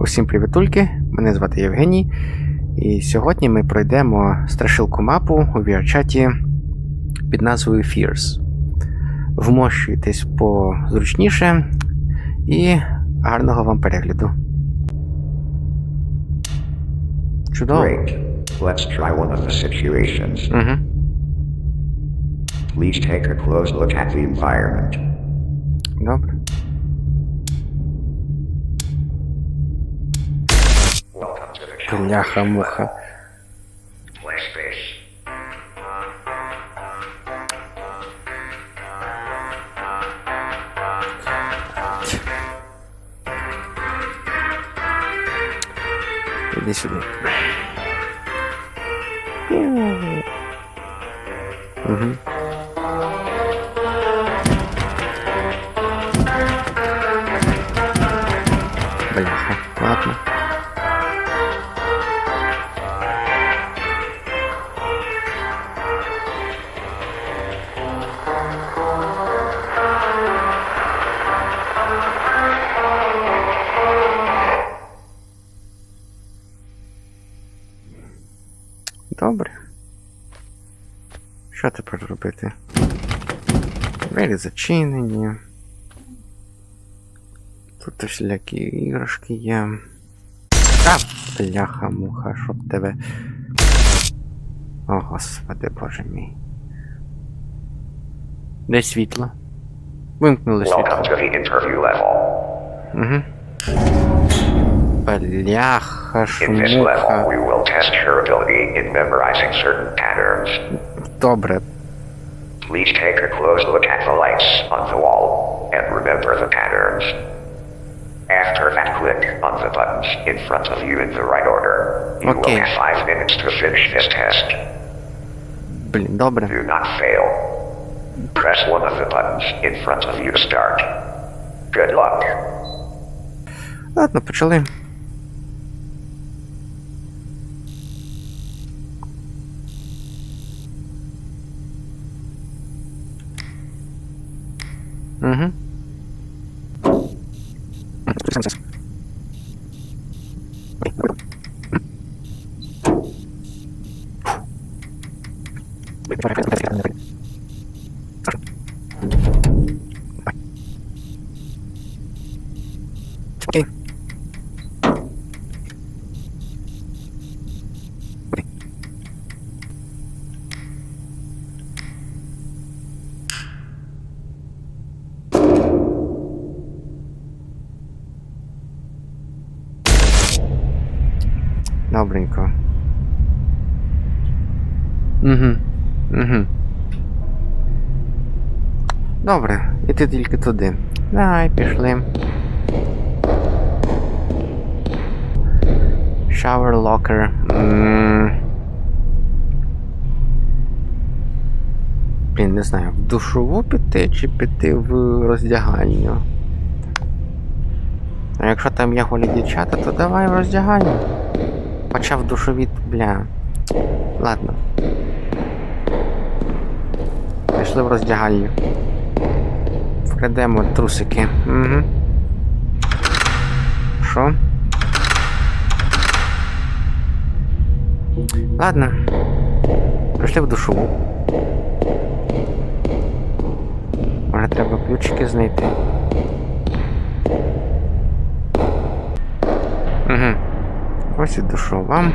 Усім привітульки! Мене звати Євгеній. І сьогодні ми пройдемо страшилку мапу у VR-чаті під назвою Fears. Вмощуйтесь позручніше і гарного вам перегляду. Чудово. Great. Let's try one of the situations. Угу. Please take a close look at the environment. Добре. Бляха-муха. Іди сюди. Угу. Що тепер робити? Двері зачинені. Тут всілякі іграшки є. А, бляха муха, щоб тебе. О, господи боже мій. Де світло? Вимкнули світло. Угу. Бляха In this level, шмуха. we will test your ability in memorizing certain patterns. Добре. Please take a close look at the lights on the wall and remember the patterns. After that, click on the buttons in front of you in the right order. You Okay. will have five minutes to finish this test. Блін, добре. Do not fail. Press one of the buttons in front of you to start. Good luck. Ладно, почали. Добренько. Угу. Угу. Добре, іти тільки туди. Давай, пішли. Shower locker. М. Блін, не знаю, в душову піти чи піти в роздягальню. А якщо там є голі дівчата, то давай в роздягальню. Хоча в душові, бля. Ладно. Пішли в роздягальню. Вкрадемо трусики. Угу. Що? Ладно. Прийшли в душову. Може треба ключики знайти. Угу. Ось і душова.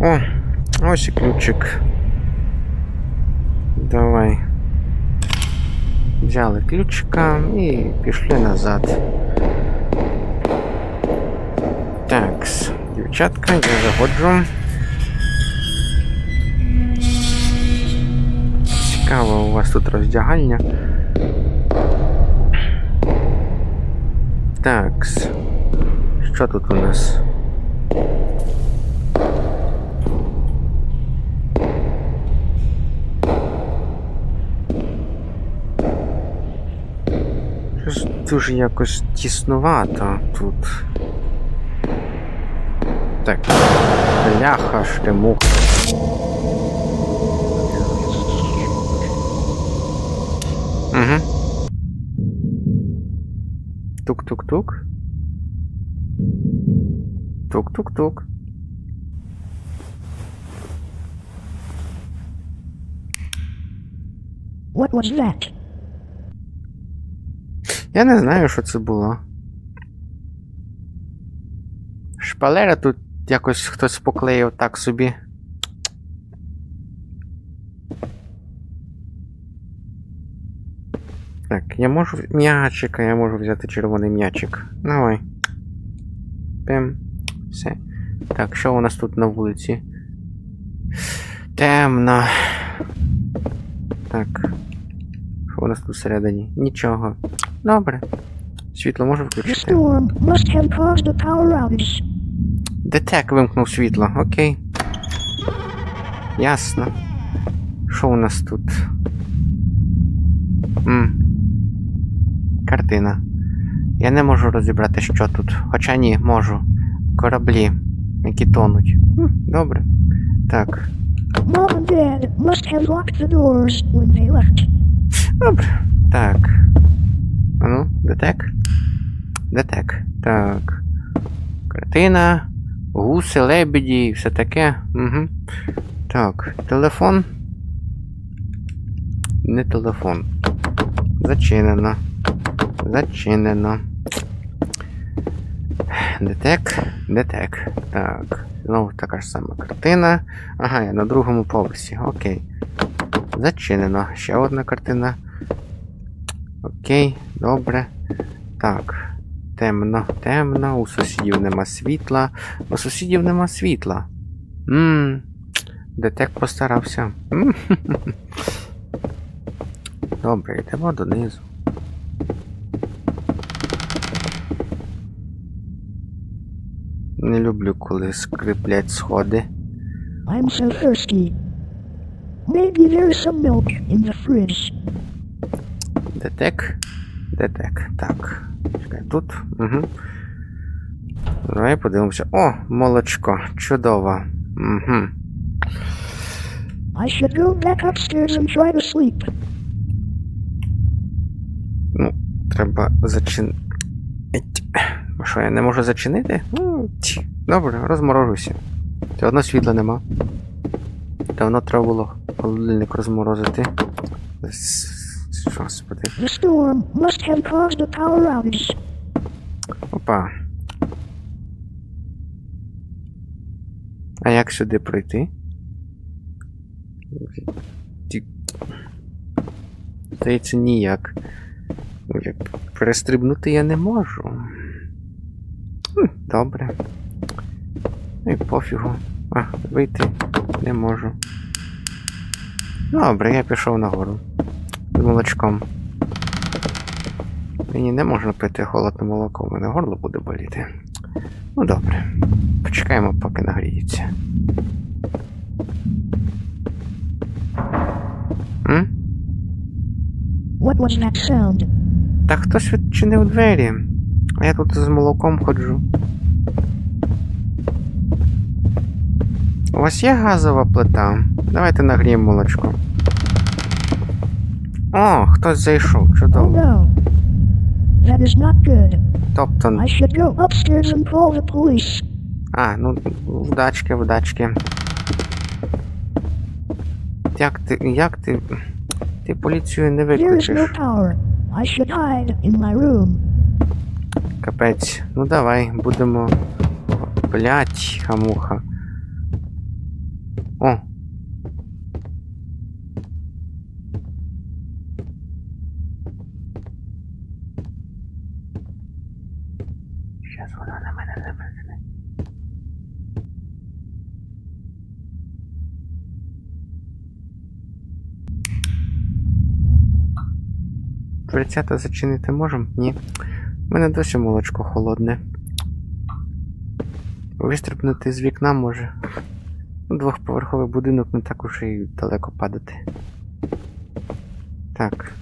О, ось і ключик. Давай. Взяли ключика і пішли назад. Такс, дівчатка, я заходжу. Цікаво, у вас тут роздягальня. Такс. Що тут у нас? Дуже якось тіснувато тут. Так. Бляха ж ти муха. Тук-тук-тук. Тук-тук-тук. What was that? Я не знаю, що це було. Шпалера тут якось хтось поклеїв так собі. Так, я можу. М'ячика, я можу взяти червоний м'ячик. Давай. Пим. Все. Так, що у нас тут на вулиці? Темно. Так. Що у нас тут всередині? Нічого. Добре. Світло можу The включити? Детек вимкнув світло, окей. Ясно. Що у нас тут? м Картина. Я не можу розібрати, що тут. Хоча ні, можу. Кораблі, які тонуть. Добре. Так. Добре. Так. А ну, детек? Детек. Так. Картина, гуси, лебеді і все таке. Угу. Так, телефон. Не телефон. Зачинено. Зачинено. Детек. Детек. Так. Знову така ж сама картина. Ага, я на другому поверсі. Окей. Зачинено. Ще одна картина. Окей, добре. Так. Темно, темно, у сусідів нема світла. У сусідів нема світла. Ммм. Детек постарався. Добре, йдемо донизу. Не люблю, коли скриплять сходи. I'm so thirsty. Maybe there's some milk in the fridge. Детек. Детек. Так. Чекай, тут. Угу. Давай подивимося. О, молочко. Чудово. Угу. I should go back upstairs and try to sleep. Ну, треба зачин... Еть. А Що, я не можу зачинити? Ну, ті. Добре, розморожуся. Все одно світла нема. Давно треба було холодильник розморозити. Господи. Outage. Опа. А як сюди пройти? Здається, ніяк. Ну, перестрибнути я не можу. Добре. Ну і пофігу. А, вийти не можу. Добре, я пішов нагору. З молочком. Мені не можна пити холодне молоко, у мене горло буде боліти. Ну добре. Почекаємо, поки нагріється. М? What was that sound? Та хтось відчинив двері. А я тут з молоком ходжу. У вас є газова плита? Давайте нагріємо молочко. О, хтось зайшов, Oh чудово. no. That is not good. Тобто, I should go upstairs and call the police. А, ну, вдачки, вдачки. Як ти. Як ти. Ти поліцію не There is no викличеш. power. I should hide in my room. Капець. Ну давай, будемо. Блять, хамуха. О. Щас вона на мене запрыгне. Дверцята зачинити можемо? Ні. У мене досі молочко холодне. Вистрибнути з вікна може. Двохповерховий будинок не так уж і далеко падати. Так.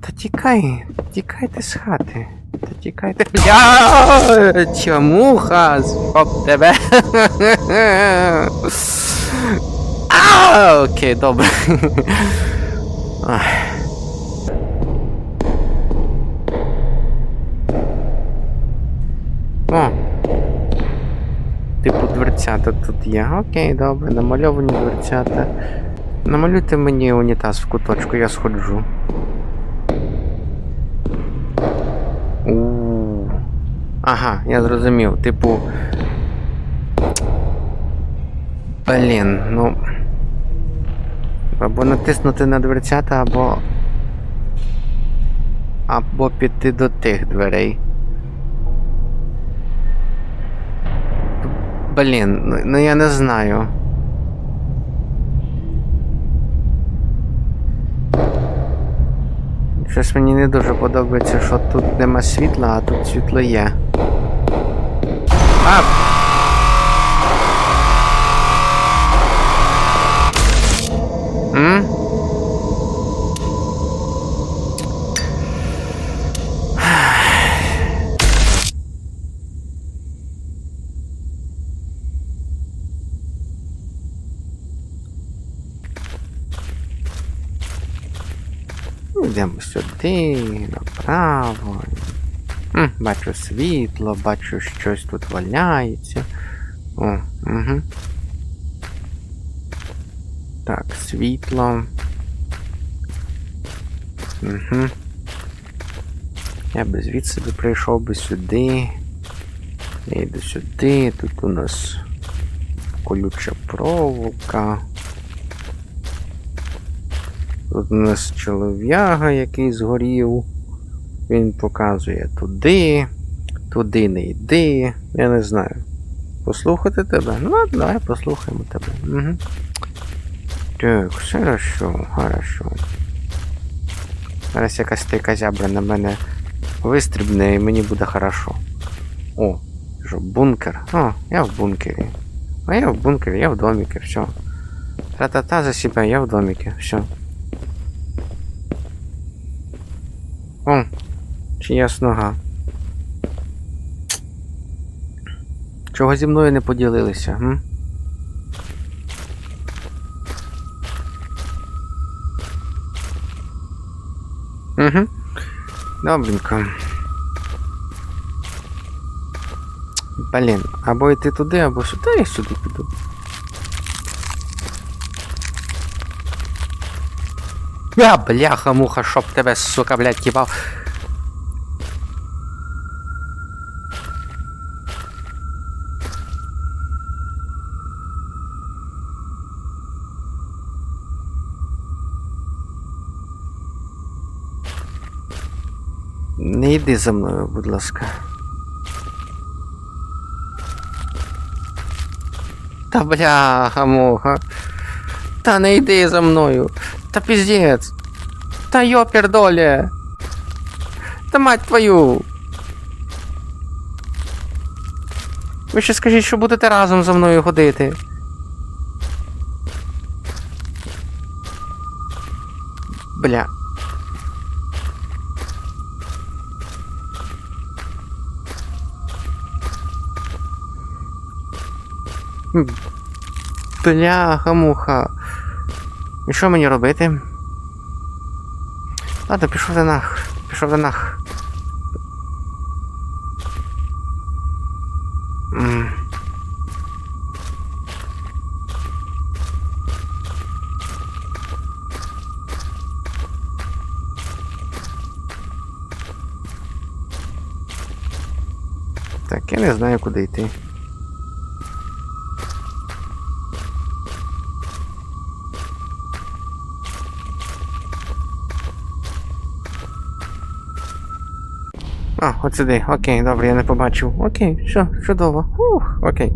Та тікай, тікайте з хати. Та тікайте. Я чому хаз об тебе? А, окей, добре. Ах. дверцята тут є. Окей, добре, намальовані дверцята. Намалюйте мені унітаз в куточку, я сходжу. у Ага, я зрозумів. Типу. Блін, ну. Або натиснути на дверцята, або. Або піти до тих дверей. Блін, ну, ну я не знаю. Щось мені не дуже подобається, що тут нема світла, а тут світло є. А! М? Йдемо сюди, направо. М, бачу світло, бачу щось тут валяється. О, угу. Так, світло. Угу. Я би звідси би прийшов би сюди. Я йду сюди. Тут у нас колюча проволока. Тут у нас чолов'яга, який згорів. Він показує туди, туди не йди. Я не знаю. Послухати тебе? Ну, давай послухаємо тебе. Угу. Так, хорошо, хорошо. Зараз якась тика зябра на мене вистрібне і мені буде хорошо. О, що, бункер? О, я в бункері. А я в бункері, я в домике, все. Тра-та-та за себя, я в домике, все. О, чиясь нога. Чого зі мною не поділилися, м? Угу. Добренько. Блін, або йти туди, або сюди, я сюди піду. Я, бляха, муха, щоб тебе, сука, блядь, кібав. Не йди за мною, будь ласка. Та бляха, муха. Та не йди за мною. Та піздець. Та йопер доля. Та мать твою. Ви ще скажіть, що будете разом за мною ходити. Бля. М, Бляха-муха. І що мені робити? Ладно, пішов до нах. Пішов до нах. Так, я не знаю, куди йти. А, от сюди. Окей, добре, я не побачив. Окей, що, чудово. Ух, окей.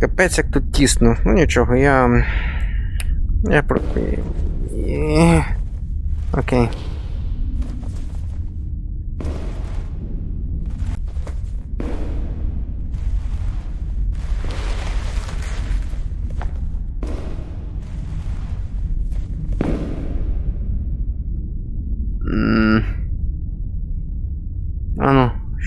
Капець як тут тісно. Ну нічого, я. Я про. Окей.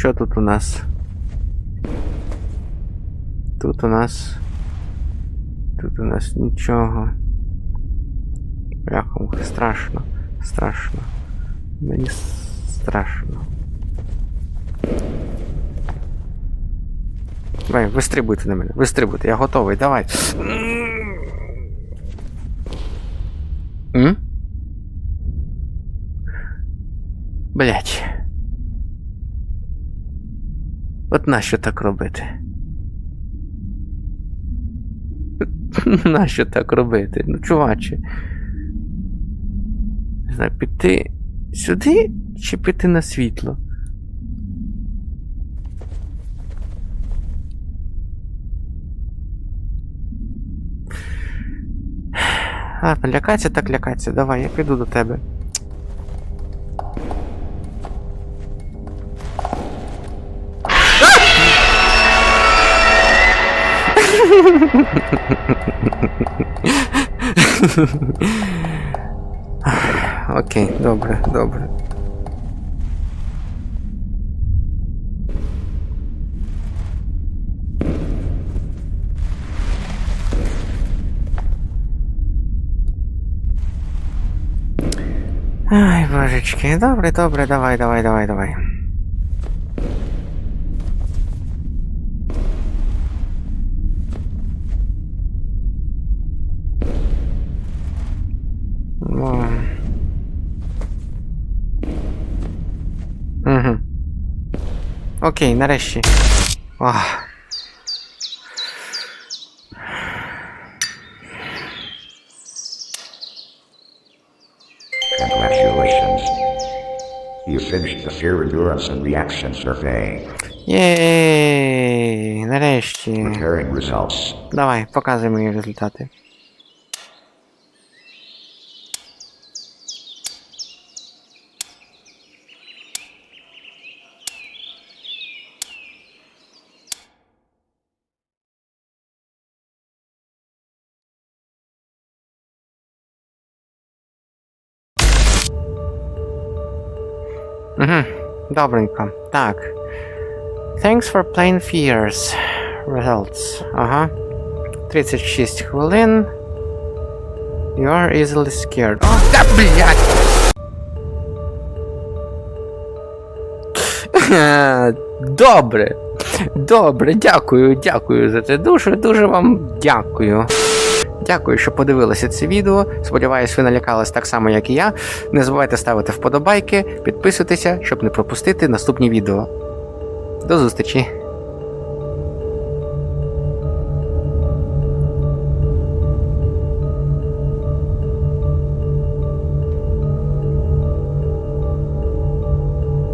Що тут у нас? Тут у нас. Тут у нас нічого. Бляха, страшно. Страшно. Мені страшно. Давай, вистрибуйте на мене, вистрибуйте, я готовий, давай. Блять. От нащо так робити? Нащо так робити? Ну, чуваче. Не знаю, піти сюди чи піти на світло? Ладно, лякайся, так лякайся. Давай, я піду до тебе. Окей, добре, добре. Ай, божечки, добре, добре, давай, давай, давай, давай. Okej, nareszcie. Oh. Congratulations. You finished the Fear Endurance and Reaction Survey. Yay! nareszcie. Comparing results. Dawaj, pokazuj mi rezultaty. Добренько. Так. Thanks for playing Fears. Results. Ага. 36 хвилин. You are easily scared. О, та блядь! Добре. Добре, дякую, дякую за це. Дуже, дуже вам дякую. Дякую, що подивилися це відео. Сподіваюсь, ви налякались так само, як і я. Не забувайте ставити вподобайки, підписуйтеся, щоб не пропустити наступні відео. До зустрічі!